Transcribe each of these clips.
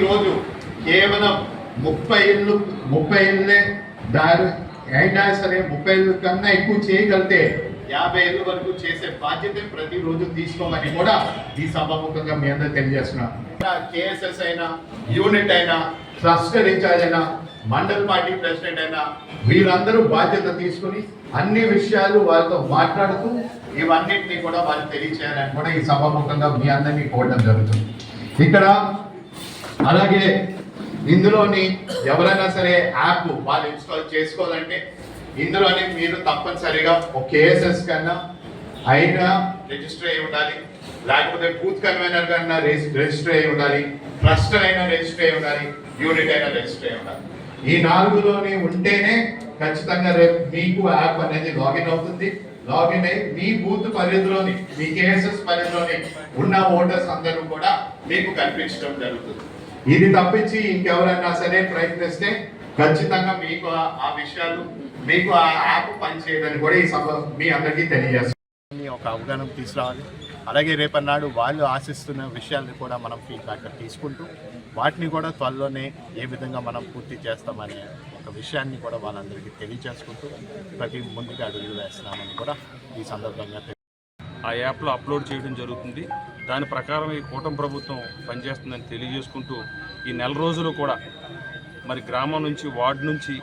ఈరోజు కేవలం ముప్పై ఏళ్ళు ముప్పై ఏళ్ళే దారి అయినా సరే ముప్పై ఇళ్ళు కన్నా ఎక్కువ చేయగలిగితే యాభై ఏళ్ళ వరకు చేసే బాధ్యత ప్రతిరోజు తీసుకోమని కూడా ఈ సభాముఖంగా మీ అందరూ తెలియజేస్తున్నాం. కేఎస్ఎస్ అయినా యూనిట్ అయినా ట్రస్ట్ ఇన్ఛార్జ్ అయినా మండల్ పార్టీ ప్రెసిడెంట్ అయినా వీరందరూ బాధ్యత తీసుకుని అన్ని విషయాలు వారితో మాట్లాడుతూ ఇవన్నిటిని కూడా వారికి తెలియచేయాలని కూడా ఈ సభాముఖంగా మీ అందరినీ కోరడం జరుగుతుంది. ఇక్కడ అలాగే ఇందులోని ఎవరైనా సరే యాప్ వాళ్ళు ఇన్స్టాల్ చేసుకోవాలంటే ఇందులోని మీరు తప్పనిసరిగా ఒక కేఎస్ఎస్ కన్నా అయినా రిజిస్టర్ అయి ఉండాలి. లేకపోతే బూత్ కన్వీనర్ కన్నా రిజిస్టర్ అయి ఉండాలి. ట్రస్ట్ అయినా రిజిస్టర్ అయి ఉండాలి. యూనిట్ అయినా రిజిస్టర్ అయి ఉండాలి. ఈ నాలుగులోని ఉంటేనే ఖచ్చితంగా రేపు మీకు యాప్ అనేది లాగిన్ అవుతుంది. లాగిన్ అయ్యి మీ బూత్ పరిధిలోని మీ కేఎస్ఎస్ పరిధిలోని ఉన్న ఓటర్స్ అందరూ కూడా మీకు కనిపించడం జరుగుతుంది. ఇది తప్పించి ఇంకెవరైనా సరే ప్రయత్నిస్తే ఖచ్చితంగా మీకు ఆ- విషయాలు మీకు ఆ యాప్ పనిచేయదని కూడా ఈ సభ మీ అందరికీ తెలియజేస్తాం ఒక అవగాహన తీసుకురావాలి. అలాగే రేపన్నాడు వాళ్ళు ఆశిస్తున్న విషయాల్ని కూడా మనం ఫీడ్బ్యాక్ తీసుకుంటూ వాటిని కూడా త్వరలోనే ఏ విధంగా మనం పూర్తి చేస్తామనే ఒక విషయాన్ని కూడా వాళ్ళందరికీ తెలియజేసుకుంటూ ప్రతి ముందుగా అడుగులు వేస్తున్నామని కూడా ఈ సందర్భంగా ఆ యాప్లో అప్లోడ్ చేయడం జరుగుతుంది. దాని ప్రకారం ఈ కూటమి ప్రభుత్వం పనిచేస్తుందని తెలియజేసుకుంటూ ఈ నెల రోజులు కూడా మరి గ్రామం నుంచి వార్డు నుంచి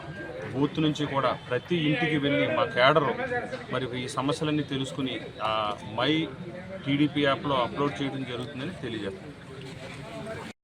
బూత్ నుంచి కూడా ప్రతి ఇంటికి వెళ్ళి మా కేడరు మరి ఈ సమస్యలన్నీ తెలుసుకుని మై టీడీపీ యాప్లో అప్లోడ్ చేయడం జరుగుతుందని తెలియజేస్తాను